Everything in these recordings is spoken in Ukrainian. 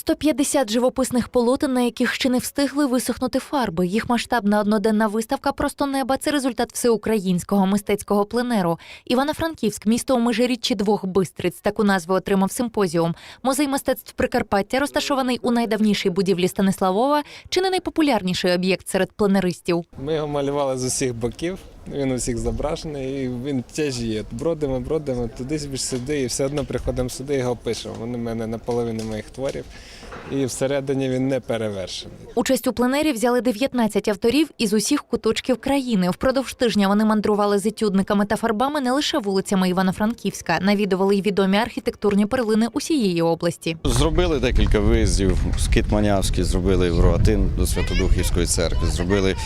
150 живописних полотен, на яких ще не встигли висохнути фарби. Їх масштабна одноденна виставка Просто неба це результат всеукраїнського мистецького пленеру. Івано-Франківськ, місто у межиріччі двох бистриць. Таку назву отримав симпозіум. Музей мистецтв Прикарпаття, розташований у найдавнішій будівлі Станиславова, чи не найпопулярніший об'єкт серед пленеристів. Ми його малювали з усіх боків. Він усіх зображений, і він теж є. Бродимо, бродимо, туди собі ж сюди, і все одно приходимо сюди і його пишемо. Вони в мене наполовину моїх творів, і всередині він не перевершений. Участь у пленері взяли 19 авторів із усіх куточків країни. Впродовж тижня вони мандрували з етюдниками та фарбами не лише вулицями Івано-Франківська, навідували й відомі архітектурні перлини усієї області. Зробили декілька виїздів. Скит Манявський зробили в Рогатин до Святодухівської церкви. Зробили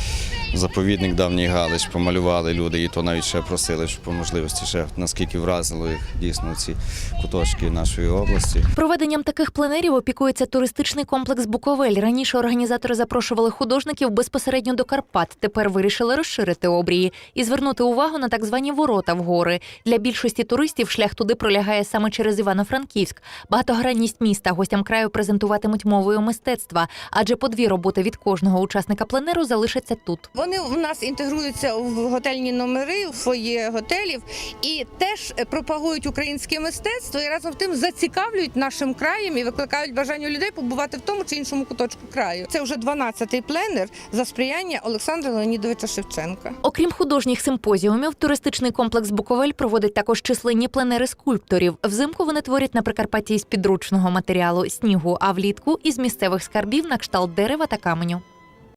заповідник давній Галич, помалювали люди, і то навіть ще просили, щоб по можливості ще наскільки вразило їх дійсно ці куточки нашої області. Проведенням таких пленерів опікується туристичний комплекс Буковель. Раніше організатори запрошували художників безпосередньо до Карпат. Тепер вирішили розширити обрії і звернути увагу на так звані ворота в гори. Для більшості туристів шлях туди пролягає саме через Івано-Франківськ. Багатогранність міста гостям краю презентуватимуть мовою мистецтва, адже по дві роботи від кожного учасника пленеру залишаться тут. Вони в нас інтегруються в готельні номери, в готелів і теж пропагують українське мистецтво і разом з тим зацікавлюють нашим краєм і викликають бажання людей побувати в тому чи іншому куточку краю. Це вже 12-й пленер за сприяння Олександра Леонідовича Шевченка. Окрім художніх симпозіумів, туристичний комплекс Буковель проводить також численні пленери скульпторів. Взимку вони творять на Прикарпатті із підручного матеріалу снігу, а влітку із місцевих скарбів на кшталт дерева та каменю.